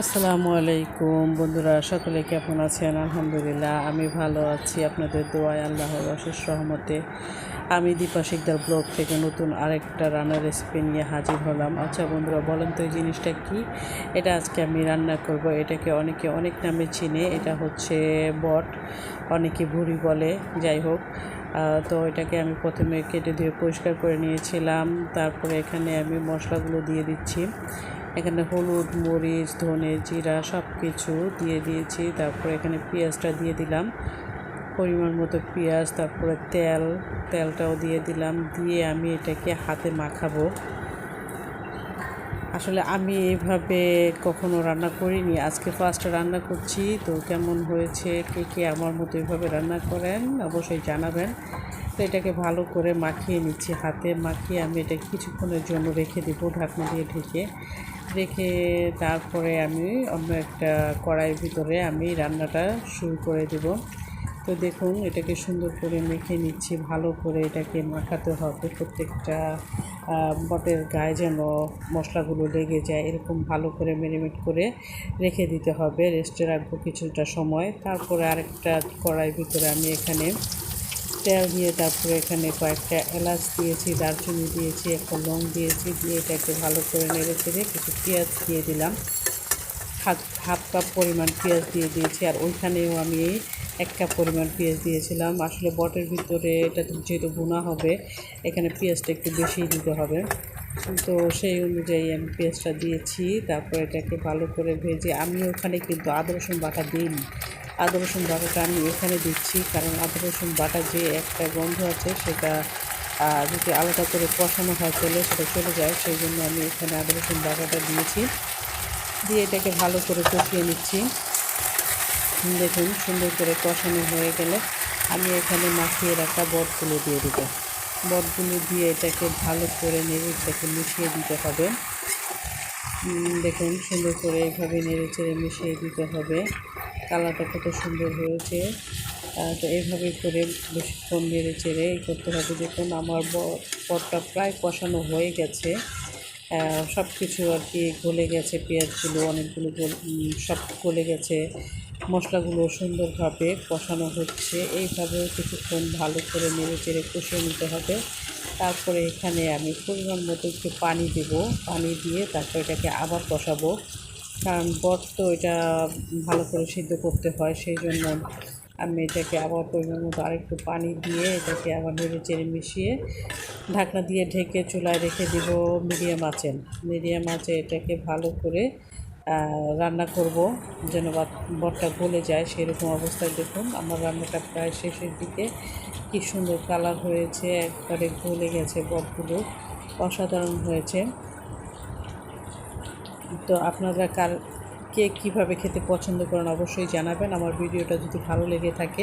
আসসালামু আলাইকুম। বন্ধুরা, সকলে কেমন আছেন? আলহামদুলিল্লাহ, আমি ভালো আছি। আপনাদের দোয়ায় আল্লাহর অশেষ রহমতে আমি দীপা শিকদার ব্লগ থেকে নতুন আরেকটা রান্নার রেসিপি নিয়ে হাজির হলাম। আচ্ছা বন্ধুরা, বলেন তো এই জিনিসটা কি? এটা আজকে আমি রান্না করব। এটাকে অনেকে অনেক নামে চিনে। এটা হচ্ছে বট, অনেকে ভুড়ি বলে। যাই হোক তো এটাকে আমি প্রথমে কেটে ধুয়ে পরিষ্কার করে নিয়েছিলাম। তারপরে এখানে আমি মশলাগুলো দিয়ে দিচ্ছি। এখানে হলুদ, মরিচ, ধনে জিরা সব কিছু দিয়ে দিয়েছি। তারপরে এখানে পেঁয়াজটা দিয়ে দিলাম। পরিমাণ মতো পেঁয়াজ, তারপরে তেল, তেলটাও দিয়ে দিলাম। দিয়ে আমি এটাকে হাতে মাখাবো। আসলে আমি এভাবে কখনো রান্না করিনি। আজকে ফার্স্ট রান্না করছি। তো কেমন হয়েছে, কে কে আমার মতো এভাবে রান্না করেন অবশ্যই জানাবেন। তো এটাকে ভালো করে মাখিয়ে নিচ্ছি হাতে। মাখিয়ে আমি এটা কিছুক্ষণের জন্য রেখে দেব ঢাকনা দিয়ে ঢেকে। রেখে তারপরে আমি অন্য একটা কড়াইয়ের ভিতরে আমি রান্নাটা শুরু করে দেব। তো দেখুন, এটাকে সুন্দর করে মেখে নিচ্ছি। ভালো করে এটাকে মাখাতে হবে। প্রত্যেকটা বটের গায়ে যেন মশলাগুলো লেগে যায়, এরকম ভালো করে মেরিনেট করে রেখে দিতে হবে। রেস্টে রাখব কিছুটা সময়। তারপরে আরেকটা কড়াই ভিতরে আমি এখানে তেল দিয়ে তারপরে এখানে কয়েকটা এলাচ দিয়েছি, দারচিনি দিয়েছি, একটা লং দিয়েছি, দিয়ে এটাকে ভালো করে নেড়ে চেড়ে কিছু পেঁয়াজ দিয়ে দিলাম। হাফ হাফ কাপ পরিমাণ পেঁয়াজ দিয়ে দিয়েছি, আর ওইখানেও আমি এক কাপ পরিমাণ পেঁয়াজ দিয়েছিলাম। আসলে বটের ভিতরে এটা যেহেতু বোনা হবে, এখানে পেঁয়াজটা একটু বেশি দিতে হবে। তো সেই অনুযায়ী আমি পেঁয়াজটা দিয়েছি। তারপর এটাকে ভালো করে ভেজে আমি ওখানে কিন্তু আদা, রসুন বাটা দিইনি। আদা, রসুন বাটাটা আমি এখানে দিচ্ছি কারণ আদা, রসুন বাটা যে একটা গন্ধ আছে সেটা যদি আলাদা করে কষানো হয় তেলে সেটা চলে যায়। সেই জন্য আমি এখানে আদা, রসুন বাটাটা দিয়েছি। দিয়ে এটাকে ভালো করে কষিয়ে নিচ্ছি। দেখুন সুন্দর করে কষানো হয়ে গেলে আমি এখানে মাখিয়ে রাখা বটগুলো দিয়ে দেবো। বটগুলো দিয়ে এটাকে ভালো করে নেড়ে এটাকে মিশিয়ে দিতে হবে। দেখুন, সুন্দর করে এইভাবে নেড়ে চেড়ে মিশিয়ে দিতে হবে। কালারটা কত সুন্দর হয়েছে। তো এইভাবে করে বেশিক্ষণ নেড়ে চেড়ে করতে হবে। দেখুন, আমার পটটা প্রায় কষানো হয়ে গেছে। সব কিছু আর কি গলে গেছে, পেঁয়াজগুলো অনেকগুলো গল- সব গলে গেছে। মশলাগুলো সুন্দরভাবে কষানো হচ্ছে। এইভাবে কিছুক্ষণ ভালো করে নেড়ে চেড়ে কষিয়ে নিতে হবে। তারপরে এখানে আমি পরিমাণ মতো একটু পানি দেব। পানি দিয়ে তারপর এটাকে আবার কষাবো। কারণ বট তো এটা ভালো করে সিদ্ধ করতে হয়, সেই জন্য আমি এটাকে আবার পরিমাণ মতো আরেকটু পানি দিয়ে এটাকে আবার নেড়ে চেড়ে মিশিয়ে ঢাকনা দিয়ে ঢেকে চুলায় রেখে দিব মিডিয়াম আঁচে। মিডিয়াম আঁচে এটাকে ভালো করে রান্না করব, যেন বটটা গলে যায়, সেরকম অবস্থায় দেখুন, আমার রান্নাটা প্রায় শেষের দিকে। কি সুন্দর কালার হয়েছে, একবারে গলে গেছে বটগুলো অসাধারণ হয়েছে। তো আপনারা কার কে কীভাবে খেতে পছন্দ করেন অবশ্যই জানাবেন, আমার ভিডিওটা যদি ভালো লেগে থাকে